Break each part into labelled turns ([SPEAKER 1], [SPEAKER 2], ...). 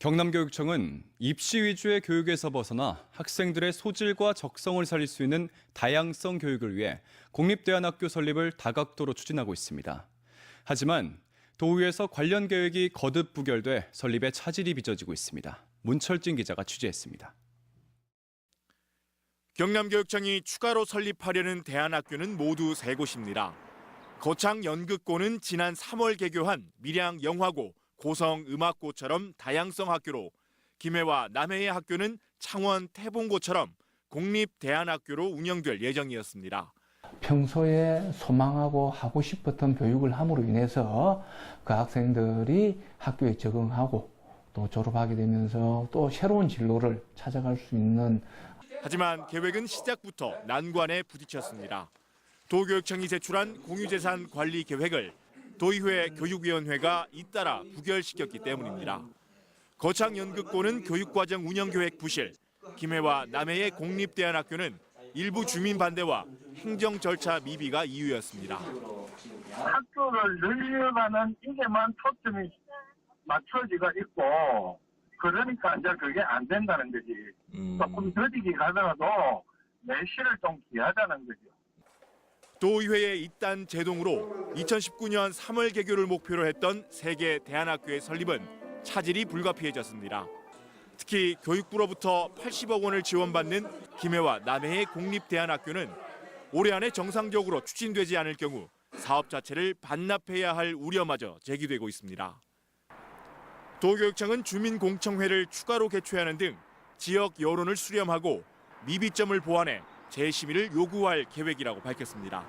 [SPEAKER 1] 경남교육청은 입시 위주의 교육에서 벗어나 학생들의 소질과 적성을 살릴 수 있는 다양성 교육을 위해 공립대안학교 설립을 다각도로 추진하고 있습니다. 하지만 도의에서 관련 계획이 거듭 부결돼 설립에 차질이 빚어지고 있습니다. 문철진 기자가 취재했습니다.
[SPEAKER 2] 경남교육청이 추가로 설립하려는 대안학교는 모두 세 곳입니다. 거창 연극고는 지난 3월 개교한 밀양 영화고, 고성 음악고처럼 다양성 학교로 김해와 남해의 학교는 창원 태봉고처럼 공립 대안학교로 운영될 예정이었습니다.
[SPEAKER 3] 평소에 소망하고 하고 싶었던 교육을 함으로 인해서 그 학생들이 학교에 적응하고 또 졸업하게 되면서 또 새로운 진로를 찾아갈 수 있는
[SPEAKER 2] 하지만 계획은 시작부터 난관에 부딪혔습니다. 도교육청이 제출한 공유재산 관리 계획을 도의회 교육위원회가 잇따라 부결시켰기 때문입니다. 거창 연극고는 교육과정 운영 계획 부실, 김해와 남해의 공립대안학교는 일부 주민 반대와 행정 절차 미비가 이유였습니다.
[SPEAKER 4] 학교를 늘려가는 이게만 초점이 맞춰지가 있고 그러니까 이제 그게 안 된다는 거지. 조금 더디게 가더라도 내실을 좀 기하자는 거죠.
[SPEAKER 2] 도의회의 이딴 제동으로 2019년 3월 개교를 목표로 했던 세계 대안학교의 설립은 차질이 불가피해졌습니다. 특히 교육부로부터 80억 원을 지원받는 김해와 남해의 공립 대안학교는 올해 안에 정상적으로 추진되지 않을 경우 사업 자체를 반납해야 할 우려마저 제기되고 있습니다. 도교육청은 주민공청회를 추가로 개최하는 등 지역 여론을 수렴하고 미비점을 보완해 재심의를 요구할 계획이라고 밝혔습니다.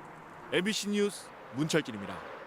[SPEAKER 2] MBC 뉴스 문철진입니다.